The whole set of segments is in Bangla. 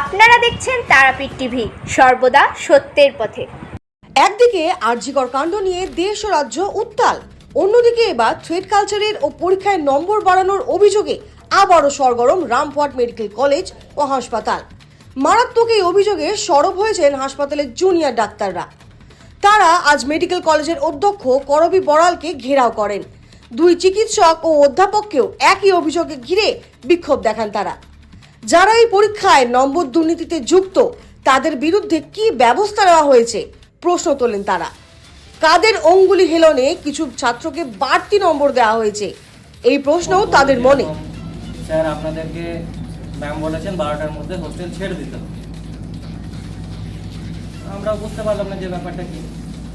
আপনারা দেখছেন তারাপীঠ টিভি, সর্বদা সত্যের পথে। একদিকে আরজিকর কাণ্ড নিয়ে দেশ ও রাজ্য উত্তাল, অন্যদিকে এবার থ্রেড কালচারের ও পরীক্ষায় নম্বর বাড়ানোর অভিযোগে আবারও সরগরম রামপুরহাট মেডিকেল কলেজ ও হাসপাতাল। মারাত্মক এই অভিযোগে সরব হয়েছেন হাসপাতালের জুনিয়র ডাক্তাররা। তারা আজ মেডিকেল কলেজের অধ্যক্ষ করবি বড়ালকে ঘেরাও করেন। দুই চিকিৎসক ও অধ্যাপককেও একই অভিযোগে ঘিরে বিক্ষোভ দেখান তারা। যারা এই পরীক্ষায় নম্বর দুর্নীতিতে যুক্ত তাদের বিরুদ্ধে কি ব্যবস্থা নেওয়া হয়েছে? প্রশ্ন তোলেন তারা। কাদের অঙ্গুলি হেলনে কিছু ছাত্রকে বাড়তি নম্বর দেওয়া হয়েছে? এই প্রশ্নও তাদের মনে। স্যার আপনাদেরকে ম্যাম বলেছেন বারোটার মধ্যে হোস্টেল ছেড়ে দিতে আমরা বুঝতে পারলাম না যে ব্যাপারটা কি।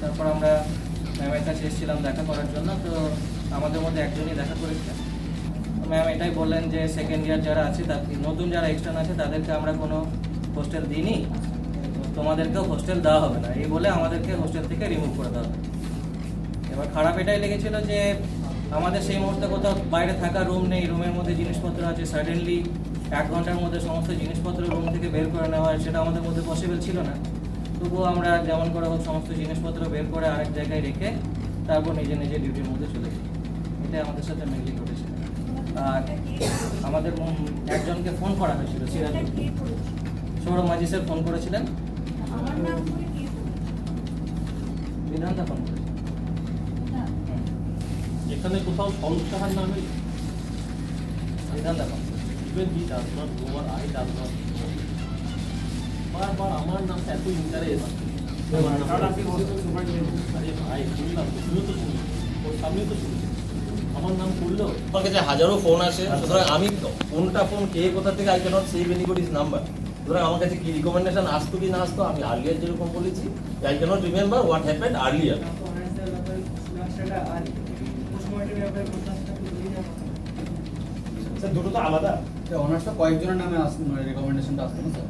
তারপর আমরা ম্যামের কাছে এসেছিলাম দেখা করার জন্য তো আমাদের মধ্যে একজনই দেখা করেছিলেন ম্যাম এটাই বললেন যে সেকেন্ড ইয়ার যারা আছে, তার নতুন যারা এক্সটার্ন আছে, তাদেরকে আমরা কোনো হোস্টেল দিইনি। তোমাদেরকেও হোস্টেল দেওয়া হবে না। এই বলে আমাদেরকে হোস্টেল থেকে রিমুভ করে দেওয়া হবে। এবার খারাপ এটাই লেগেছিল যে আমাদের সেই মুহূর্তে কোথাও বাইরে থাকা রুম নেই। রুমের মধ্যে জিনিসপত্র আছে। সাডেনলি এক ঘণ্টার মধ্যে সমস্ত জিনিসপত্র রুম থেকে বের করে নেওয়া হয়, সেটা আমাদের মধ্যে পসিবল ছিল না। তবুও আমরা যেমন করে হোক সমস্ত জিনিসপত্র বের করে আরেক জায়গায় রেখে তারপর নিজে নিজে ডিউটির মধ্যে চলে যাই। এটাই আমাদের সাথে মেনলি ঘটেছে। আর আমাদের একজনকে ফোন করা হয়েছিল সিরাজুল সৌরভ মাঝি স্যার ফোন করেছিলেন বিধানটা ফোন এখানে কোথাও সংস্থার নামে বিধানটা phone even he does not know R I does not বারবার আমার নাম এত ইন্টারেস্ট আরে ভাই শুনলাম তো, তুমিও তো শুনলি ওর সামনেই তো শুনলি আমার নাম করল? আমার কাছে হাজারো ফোন আসে। সুতরাং আমি কোনটা ফোন কে কোথা থেকে I cannot save anybody's number সুতরাং আমার কাছে কি রিকমেন্ডেশন আসতো কি না আসতো আমি আর্লিয়ার যেরকম বলেছি I can't remember what happened earlier sir দুটো তো আলাদা। অনার্সটা কয়েকজনের নামে আস মানে রেকমেন্ডেশনটা আসতো না স্যার।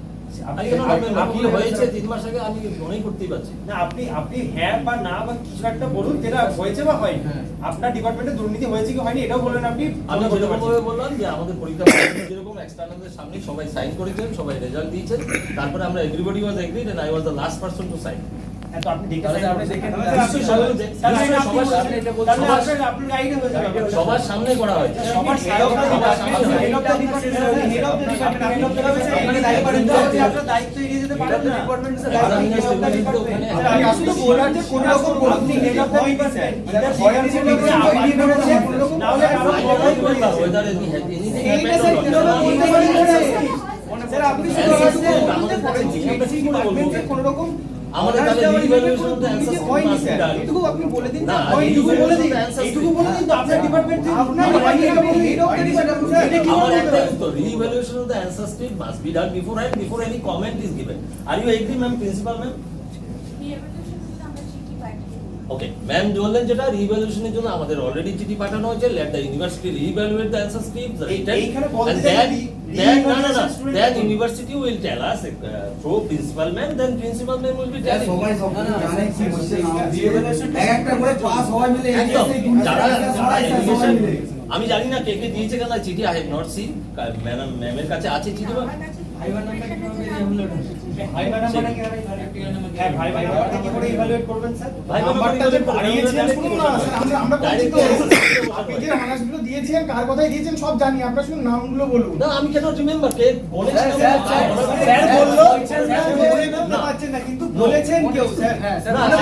হ্যাঁ বা না বা কিছু একটা বলুন যেটা হয়েছে বা হয়নি। হ্যাঁ। আপনার ডিপার্টমেন্টে দুর্নীতি হয়েছে কি হয়নি এটাও বললেন আপনি আমি বললাম যে আমাদের পরীক্ষা যেরকম এক্সটার্নালদের সামনে সবাই সাইন করেছেন সবাই রেজাল্ট দিয়েছেন। তারপরে আমরা everybody was agreed and I was the last person to sign হ্যাঁ, সবার- সামনে করা department, আপনি কোনো রকম আমাদের তাহলে হয়নি স্যার। এইটুকু আপনি বলে দিন না, revaluation বলে দিন। দিন তো আপনার ডিপার্টমেন্ট থেকে আপনার হয়নি, হয়নি, department head of the department, sir, এটা কি আমার বলতে একটাই হবে? উত্তর re-evaluation of the answer sheet must be done before and before any comment is given. Are you agree, ma'am, principal ma'am? Okay ma'am বললেন যেটা রিভ্যালুয়েশনের জন্য আমাদের অলরেডি চিঠি পাঠানো হয়েছে let the university revaluate the answer script written এইখানে বলতে and চাই then re- then no no no re-evaluation student then K- university will tell us uh, through principal ma'am then principal ma'am will be telling. সবাই সব জানে কি হচ্ছে এক একটা করে পাস হওয়া মিলে একদম। যারা যারা আমি জানি না কে কে দিয়েছে কেন চিঠি I have not seen ma'am ম্যামের কাছে আছে চিঠি নাম্বার হ্যাঁ, দিয়েছেন কার কথাই দিয়েছেন সব জানি আপনার শুধু নামগুলো বলুন না আমি কেন রিমেম্বার কে স্যার, বলল, না। কিন্তু বলেছেন কেউ, স্যার। হ্যাঁ, স্যার, মনে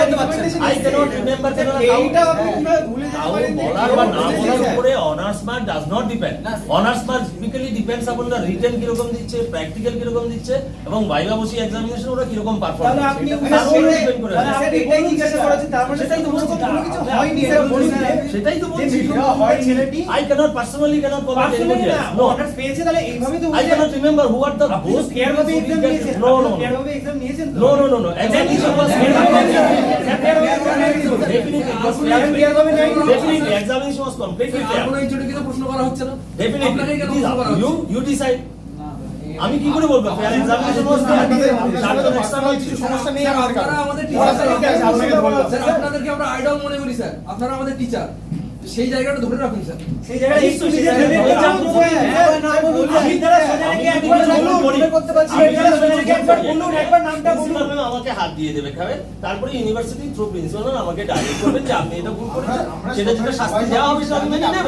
কেন এইটা আপনি কীভাবে ভুলে যেতে পারেন বলার বা না বলার উপরে honours mark does not depend honours mark typically depends upon the written কীরকম দিচ্ছে প্র্যাকটিক্যাল কীরকম দিচ্ছে এবং ভাইবা বসি এক্সামিনেশন ওরা কীরকম পারফর্ম তাহলে আপনি ডিপেন্ড করে আছে। এটাই জিজ্ঞাসা করেছেন, তার মানে সেটাই তো বলছি, কোনো কিছু আপনি- হয়নি। সেটাই তো বলছি হয় ছেলেটি cannot personally cannot comment Personally anybody না, honours পেয়েছে তাহলে এইভাবেই তো cannot remember who are the আপনি those fair ভাবে who নিয়েছেন, আপনি fair no. ভাবে exam নিয়েছেন no, no, no. Examination was fair Fair ভাবে examination was completely R fair. কোনো ইনস্টিটিউটে কেন প্রশ্ন করা হচ্ছে না Definitely, হচ্ছে you decide. আমি কি করে বলব? কিছু সমস্যা নেই আমাদের টিচার আপনাদেরকে আমরা আইডল মনে করি স্যার। আপনারা আমাদের টিচার সেই জায়গাটা ধরে রাখুন স্যার। সেই নিয়ে আমাকে হাত দিয়ে দেবে খাবে? তারপরে ইউনিভার্সিটি থ্রু প্রিন্সিপাল আমাকে ডাইরেক্ট করবেন যে আপনি এটা ভুল করেছেন। সেটা যেটা শাস্তি দেওয়া হবে সেটা আমি মেনে নেব।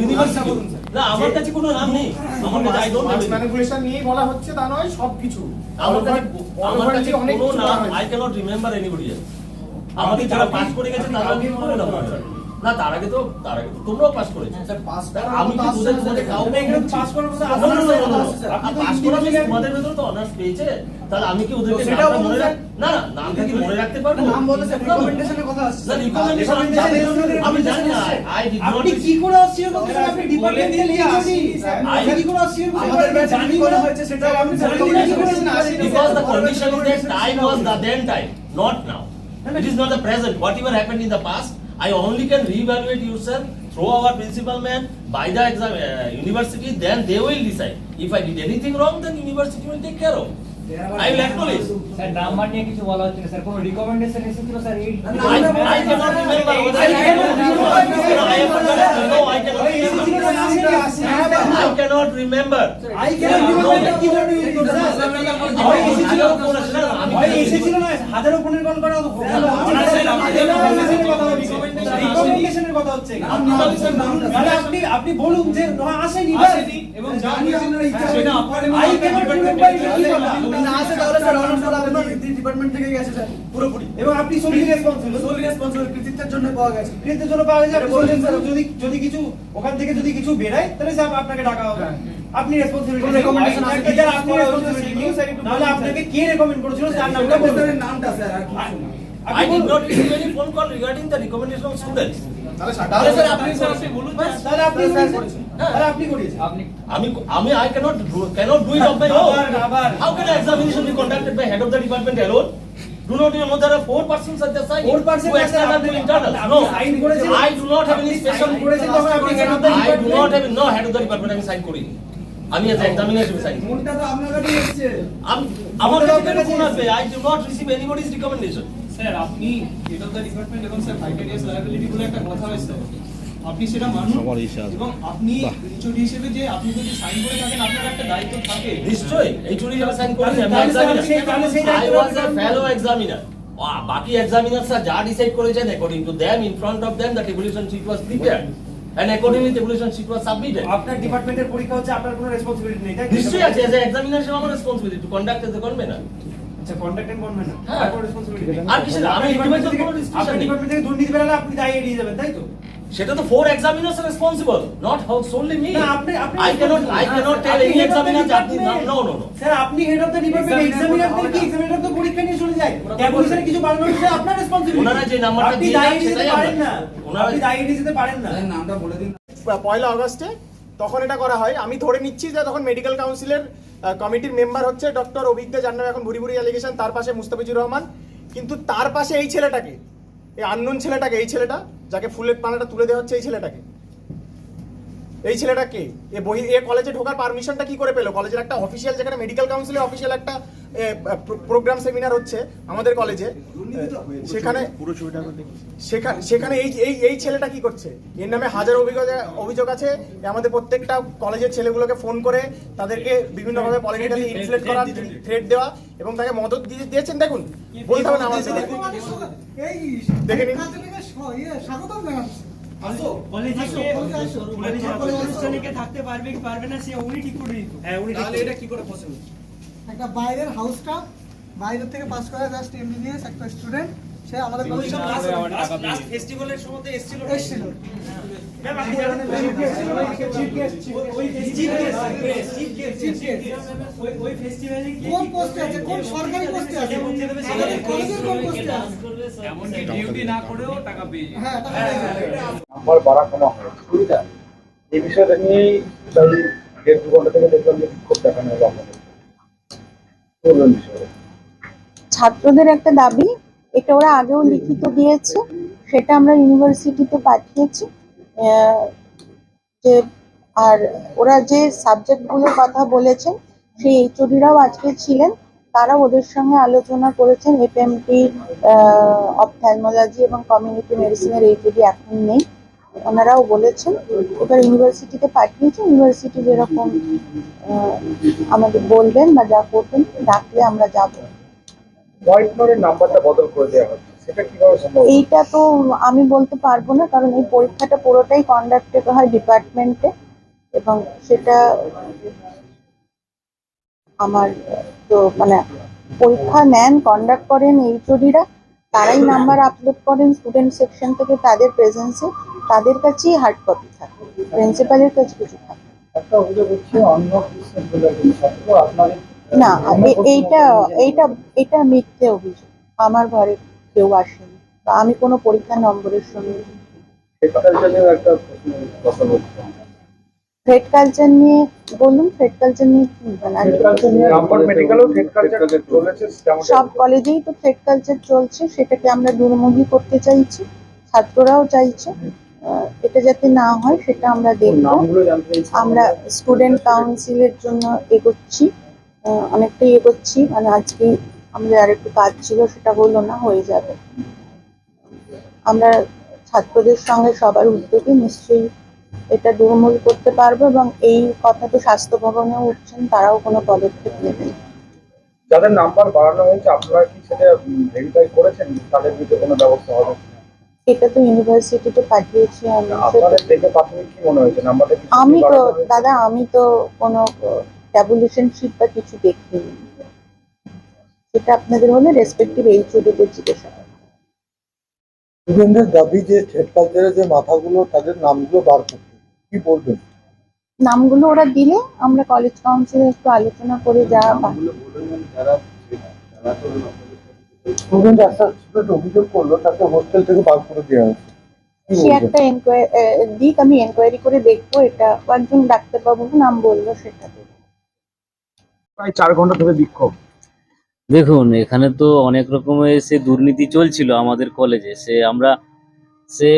ইউনিভার্সিটি না আমার কাছে কোনো নাম নেই। আমার কাছে আই ডোন্ট হ্যাভ ম্যানিপুলেশন নিয়েই বলা হচ্ছে তা নয় সবকিছু আমার কাছে আমার কাছে অনেক কোনো কিছু নাম আই ক্যানট রিমেম্বার এনিবডি আমাকে যারা পাস করে গেছে তারা আমি করে না না তার আগে তো তার আগে তোমরাও পাস করেছ। আমি কি তোদের মধ্যে কাউকে এখানে পাস করার মতো না, না, না, না, না, না, আপনি পাস করা means তোমাদের ভেতরে তো অনার্স পেয়েছে তাহলে আমি কি ওদেরকে নামটা মনে রাখ না না নামটা কি মনে রাখতে পারব? নাম বলতে না। রিকমেন্ডেশনের কথা আসছে না রিকমেন্ডেশন আমি জানি না। আই ডিড নট আপনি কি করে অস্বীকার করতেছেন আপনি ডিপার্টমেন্টে লিখেছেন I- কি করে করতেছেন আমাদের জানি কি করা না হয়েছে সেটা আপনি জানি না না কি করে কি আসেনি। because the condition is that time was the then time not now it is not the present whatever happened in the past I only can reevaluate yourself through our principal man by the exam uh, university then they will decide if I did anything wrong then university will take care of I will acknowledge sir number নিয়ে কিছু বলা হচ্ছে না স্যার কোনো রিকমেন্ডেশন এসেছিল স্যার এই I, I cannot remember I cannot I have forgotten. No, I cannot remember. I cannot remember. ডিপার্টমেন্টে কি ধরে ইউজ করছেন আমার এসেছিল না, হাজারো ফোনের কল করা তো রিকমেন্ডেশনের কথা হচ্ছে। আপনি আপনি বলুন যে না আসেনি আসেনি এবং জানি আপনার ইচ্ছা সেটা আই কেন ডিপার্টমেন্ট কি কথা না আসে তাহলে স্যার অনার্স করা আপনার ডিপার্টমেন্ট থেকে গেছে স্যার। পুরোপুরি। এবং আপনি সবই রেসপন্সিবল সোল রেসপন্সিবল কৃতিত্বের জন্য পাওয়া গেছে। কৃত্যের জন্য পাওয়া গেছে। আপনি বলছেন স্যার। যদি যদি কিছু ওখান থেকে যদি কিছু বেরায় তাহলে স্যার আপনাকে ডাকা হবে। আপনি রেসপন্সিবল কোনো আছে কি? আপনি রেসপন্সিবল নাহলে আপনাকে কে রেকমেন্ড করেছিল তার নামটা বলুন প্রফেসরের নামটা স্যার আর কিছু না I did not receive any phone call regarding the recommendation of students. তাহলে স্যার আপনি করেছেন তাহলে আপনি করেছেন তাহলে আপনি করিয়েছেন আপনি আমি আমি I cannot do, cannot do it of my own. How can examination be conducted by head of the department alone? Do not you know there are four persons at the side? Four person Two external, আপনি- internal. No, sign করেছেন? I do not have any special. Sign করেছেন আপনি I do not have no head of the department আমি সাইন করিনি আমি examiner হিসেবে সাইন মনটা তো আপনার কাছেই এসেছে। আমি আমার কাছে কেন ফোন আসবে I do not receive anybody's recommendation. Sir আপনি হেড অফ দ্য ডিপার্টমেন্ট এবং স্যার ভাইটারিয়াস লায়াবিলিটি বলে একটা কথা হয় স্যার আপনি সেটা মানুন এবং আপনি এইচওডি হিসেবে যে আপনি যদি সাইন করে থাকেন আপনার একটা দায়িত্ব থাকে। নিশ্চয়ই এই চুরি হিসেবে সাইন করেছি আমি স্যার was a আপনি- fellow examiner. আহ, বাকি এক্সামিনারসরা যা ডিসাইড করেছেন according to them in front of them the tabulation sheet was prepared and accordingly the evaluation was submitted. আপনার ডিপার্টমেন্টের পরীক্ষা হচ্ছে আপনার কোনো রেসপন্সিবিলিটি নেই তাই? নিশ্চয়ই আছে এজ এ এক্সামিনার সে আমার responsibility to conduct as a convenor আচ্ছা কন্ডাক্ট এন্ড কনভেনর না। আর কোনো রেসপন্সিবিলিটি আর কিছু আমি ডিপার্টমেন্ট থেকে আপনার। ডিপার্টমেন্ট থেকে দুর্নীতি বেরালে আপনি দায়ী এড়িয়ে যাবেন তাই তো সেটা তো four examiners are responsible not how solely me না, আপনি- আপনি I can't I can't tell any examiner যে আপনি department। No no no sir আপনি হেড অফ দ্য ডিপার্টমেন্ট এক্সামিনারদের কি? এক্সামিনার তো পরীক্ষা নিয়ে চলে যায়। ট্যাবুলেশনে কিছু বানানো হচ্ছে আপনার রেসপন্সিবিলিটি ওনারা যে নাম্বারটা আপনি দিয়ে নিতে সেটাই পারেন না। ওনারা- আপনি দায়ী নিতে পারেন না। স্যার নামটা বলে দিন। পয়লা আগস্টে তখন এটা করা হয়। আমি ধরে নিচ্ছি যে তখন মেডিকেল কাউন্সিলের কমিটির মেম্বার হচ্ছে ডক্টর অভিজ্ঞ যার নামে এখন ভুরি ভুরি অ্যালিগেশন তার পাশে মুস্তাফিজুর রহমান। কিন্তু তার পাশে এই ছেলেটাকে এই আননোন ছেলেটাকে এই ছেলেটা যাকে ফুলের পানাটা তুলে দেওয়া হচ্ছে এই ছেলেটাকে। এই ছেলেটা কে? এ বই এ কলেজে ঢোকার পারমিশনটা কি করে পেল? কলেজের একটা অফিসিয়াল যেখানে মেডিকেল কাউন্সিলের অফিসিয়াল একটা প্রোগ্রাম সেমিনার হচ্ছে আমাদের কলেজে সেখানে সেখানে সেখানে এই এই এই ছেলেটা কি করছে? এর নামে হাজার অভিযোগ অভিযোগ আছে। আমাদের প্রত্যেকটা কলেজের ছেলেগুলোকে ফোন করে তাদেরকে বিভিন্নভাবে পলিটিক্যালি ইনফ্লুয়েট করা থ্রেট দেওয়া এবং তাকে মদত দিয়ে দিয়েছেন। দেখুন বলতে হবে না আমাদের দেখে নিন। থাকতে পারবে কি পারবে না সে উনি ঠিক করে দিত হ্যাঁ উনি তাহলে এটা কি করে পসিবল একটা বাইরের হাউস স্টাফ বাইরের থেকে পাস করা জাস্ট এমবিবিএস একটা স্টুডেন্ট সে আমাদের কলেজে লাস্ট ফেস্টিভ্যালের সময় এসেছিল এসেছিল। এমনকি ডিউটি না করেও টাকা পেয়ে যায় নাম্বার বাড়া কমা হয়। এই বিষয়টা প্রায় দেড় দু ঘণ্টা থেকে দেখলাম যে বিক্ষোভ দেখানো হলো বিষয়ে ছাত্রদের একটা দাবি, এটা ওরা আগেও লিখিত দিয়েছে, সেটা আমরা ইউনিভার্সিটিতে পাঠিয়েছি যে আর ওরা যে সাবজেক্টগুলোর কথা বলেছেন, সেই এইচওডিরাও আজকে ছিলেন, তারা ওদের সঙ্গে আলোচনা করেছেন, এফএমটি অপথ্যালমোলজি এবং কমিউনিটি মেডিসিনের এইচওডি এখন নেই। ওনারাও বলেছেন এবার ইউনিভার্সিটিতে পাঠিয়েছে ইউনিভার্সিটি যেরকম আমাদের বলবেন বা যা করবেন ডাকলে আমরা যাব। নাম্বারটা বদল করে দেওয়া হচ্ছে সেটা কীভাবে সম্ভব? এইটা তো আমি বলতে পারব না কারণ এই পরীক্ষাটা পুরোটাই কন্ডাক্টেড হয় ডিপার্টমেন্টে এবং সেটা আমার তো মানে পরীক্ষা নেন কন্ডাক্ট করেন এইচওডিরা তারাই নাম্বার আপলোড করেন স্টুডেন্ট সেকশন থেকে তাদের প্রেজেন্সে তাদের কাছেই হার্ড কপি থাকে প্রিন্সিপালের কাছে কিছু থাকে। না। এইটা এইটা এটা মিথ্যে অভিযোগ। আমার ঘরে কেউ আসেনি বা আমি কোনো পরীক্ষা নম্বরের সঙ্গে থ্রেড থ্রেড কালচার নিয়ে বলুন থ্রেড কালচার নিয়ে কি মানে সব কলেজেই তো থ্রেড কালচার চলছে সেটাকে আমরা দুর্মুখী করতে চাইছি ছাত্ররাও চাইছে আহ, এটা যাতে না হয় সেটা আমরা দেখব। নামগুলো জানতে চাইছি। আমরা স্টুডেন্ট কাউন্সিলের জন্য এগোচ্ছি আহ, অনেকটাই এগোচ্ছি মানে আজকে আমাদের আর একটু কাজ ছিল সেটা হলো না হয়ে যাবে। আমরা ছাত্রদের সঙ্গে সবার উদ্যোগে নিশ্চয়ই এটা দুর্মূল করতে পারব এবং এই কথা তো স্বাস্থ্য ভবনেও উঠছেন তারাও কোনো পদক্ষেপ নেবেন। যাদের নাম্বার বাড়ানো হয়েছে আপনারা কি সেটা ভেরিফাই করেছেন? তাদের বিরুদ্ধে কোনো ব্যবস্থা হবে এটা তো ইউনিভার্সিটিতে পাঠিয়েছি আমি। আপনাদের দেখে প্রাথমিক কি মনে হয়েছে? নাম্বারটা আমি তো দাদা আমি তো কোনো ট্যাবুলেশন শিট বা কিছু দেখিনি। সেটা আপনাদের হলে রেসপেক্টিভ এইচওডিদের জিজ্ঞাসা করুন। স্টুডেন্টদের দাবি যে থ্রেড কালচারের যে মাথাগুলো তাদের নামগুলো বার করতে কি বলবেন? নামগুলো ওরা দিলে আমরা কলেজ কাউন্সিলে একটু আলোচনা করে যা স্টুডেন্ট একটা স্টুডেন্ট অভিযোগ করল তাকে হোস্টেল থেকে বার করে দেওয়া হয়েছে। সে একটা এনকোয়ারি দিক আমি এনকোয়ারি করে দেখব এটা একজন নাম বলল সেটা। প্রায় চার ঘণ্টা ধরে বিক্ষোভ। দেখুন এখানে তো অনেক রকমের সে দুর্নীতি চলছিল আমাদের কলেজে সে আমরা সে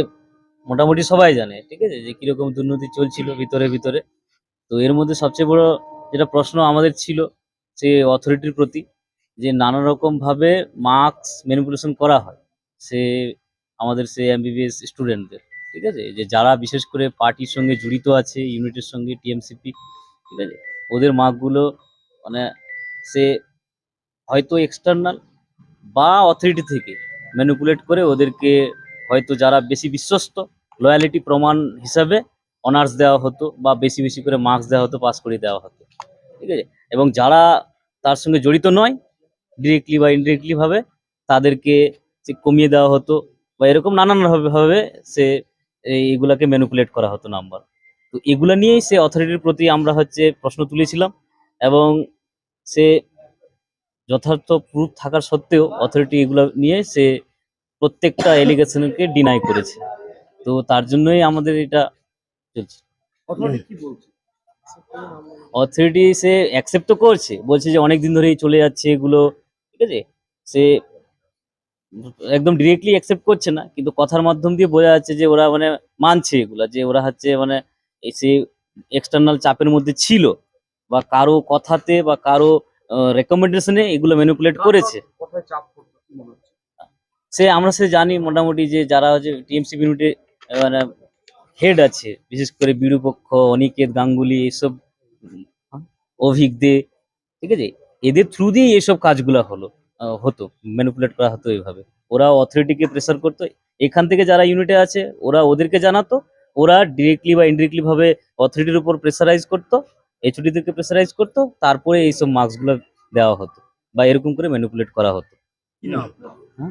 মোটামুটি সবাই জানে, ঠিক আছে? যে কীরকম দুর্নীতি চলছিল ভিতরে ভিতরে। তো এর মধ্যে সবচেয়ে বড় যেটা প্রশ্ন আমাদের ছিল সে অথরিটির প্রতি, যে নানা রকম ভাবে মার্কস ম্যানিপুলেশন করা হয় সে আমাদের সে এমবিবিএস স্টুডেন্টদের ঠিক আছে? যে যারা বিশেষ করে পার্টির সঙ্গে জড়িত আছে ইউনিটের সঙ্গে টিএমসিপি ঠিক আছে? ওদের মার্কগুলো মানে সে হয়তো এক্সটার্নাল বা অথরিটি থেকে ম্যানিপুলেট করে ওদেরকে হয়তো যারা বেশি বিশ্বস্ত লয়ালিটি প্রমাণ হিসাবে অনার্স দেওয়া হতো বা বেশি বেশি করে মার্কস দেওয়া হতো পাস করে দেওয়া হতো। ঠিক আছে? এবং যারা তার সঙ্গে জড়িত নয় ডিরেক্টলি বা ইনডিরেক্টলি ভাবে, তাদেরকে সে কমিয়ে দেওয়া হতো বা এরকম নানান ভাবে ভাবে সে এই- এইগুলাকে ম্যানিপুলেট করা হতো নাম্বার তো এগুলো নিয়েই সে অথরিটির প্রতি আমরা হচ্ছে প্রশ্ন তুলেছিলাম এবং সে যথার্থ প্রুফ থাকার সত্ত্বেও অথরিটি এগুলো নিয়ে সে প্রত্যেকটা এলিগেশনকে ডিনাই করেছে। তো তার জন্যই আমাদের এটা চলছে। অথরিটি সে অ্যাকসেপ্ট তো করছে বলছে যে অনেক দিন ধরেই চলে যাচ্ছে এগুলো ঠিক আছে? সে একদম ডিরেক্টলি অ্যাকসেপ্ট করছে না কিন্তু কথার মাধ্যম দিয়ে বোঝা যাচ্ছে যে ওরা মানে মানছে এগুলা যে ওরা হচ্ছে মানে এই সে এক্সটার্নাল চাপের মধ্যে ছিল বা কারও কথাতে বা কারও রেকমেন্ডেশনে এগুলো ম্যানিপুলেট করেছে। সে আমরা সে জানি মোটামুটি যে যারা হচ্ছে টিএমসি ইউনিটে মানে হেড আছে বিশেষ করে বিরুপক্ষ অনিকেত গাঙ্গুলি এসব অভিক দে ঠিক আছে? এদের থ্রু দিয়েই এইসব কাজগুলো হলো হতো ম্যানিপুলেট করা হতো এইভাবে। ওরা অথরিটিকে প্রেসার করতো। এখান থেকে যারা ইউনিটে আছে ওরা ওদেরকে জানাতো ওরা ডিরেক্টলি বা ইনডিরেক্টলি ভাবে অথরিটির উপর প্রেসারাইজ করতো এইচওডিদেরকে প্রেসারাইজ করতো তারপরে এইসব মার্কসগুলো দেওয়া হতো বা এরকম করে ম্যানিপুলেট করা হতো। হ্যাঁ?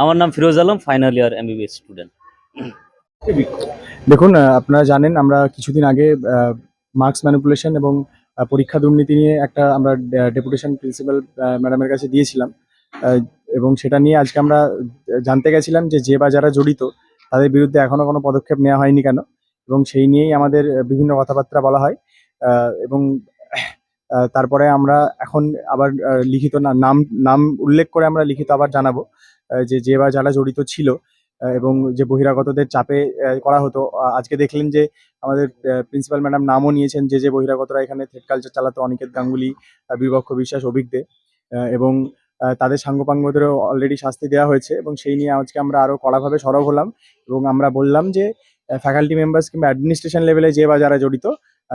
আমার নাম Firoz Alam final year MBBS student দেখুন আপনারা জানেন আমরা কিছুদিন আগে মার্কস ম্যানিপুলেশন এবং পরীক্ষা দুর্নীতি নিয়ে একটা আমরা ডেপুটেশন প্রিন্সিপাল ম্যাডামের কাছে দিয়েছিলাম। এবং সেটা নিয়ে আজকে আমরা জানতে গেছিলাম যে যে বা যারা জড়িত, তাদের বিরুদ্ধে এখনও কোনো পদক্ষেপ নেওয়া হয়নি কেন? এবং সেই নিয়েই আমাদের বিভিন্ন কথাবার্তা বলা হয়। এবং তারপরে আমরা এখন আবার লিখিত নাম নাম উল্লেখ করে আমরা লিখিত আবার জানাব যে যে বা যারা জড়িত ছিল এবং যে বহিরাগতদের চাপে করা হতো। আজকে দেখলেন যে আমাদের প্রিন্সিপাল ম্যাডাম নামও নিয়েছেন যে যে বহিরাগতরা এখানে থ্রেড কালচার চালাতো অনিকেত গাঙ্গুলি আহ, বিভক্ষ বিশ্বাস অভিজ্ঞে এবং তাদের সাঙ্গপাঙ্গদেরও অলরেডি শাস্তি দেওয়া হয়েছে এবং সেই নিয়ে আজকে আমরা আরও কড়াভাবে সরব হলাম এবং আমরা বললাম যে ফ্যাকাল্টি মেম্বার্স কিংবা অ্যাডমিনিস্ট্রেশন লেভেলে যে বা যারা জড়িত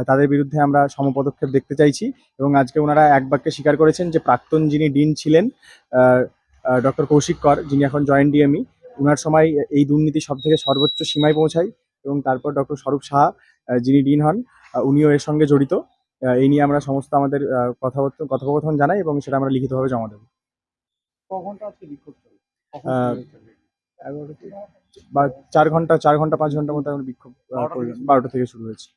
তাদের বিরুদ্ধে আমরা সমপদক্ষেপ দেখতে চাইছি এবং আজকে ওনারা এক বাক্যে স্বীকার করেছেন যে প্রাক্তন যিনি ডিন ছিলেন ডক্টর কৌশিক কর যিনি এখন জয়েন্ট ডিএমই ওনার সময় এই দুর্নীতি সব থেকে সর্বোচ্চ সীমায় পৌঁছায় এবং তারপর ডক্টর স্বরূপ সাহা যিনি ডিন হন উনিও এর সঙ্গে জড়িত। এই নিয়ে আমরা সমস্ত আমাদের কথাবার্তা কথোপকথন জানাই এবং সেটা আমরা লিখিতভাবে জমা দেবো। বা চার ঘণ্টা চার ঘণ্টা পাঁচ ঘণ্টার মতো আমরা বিক্ষোভ বারোটা থেকে শুরু হয়েছে।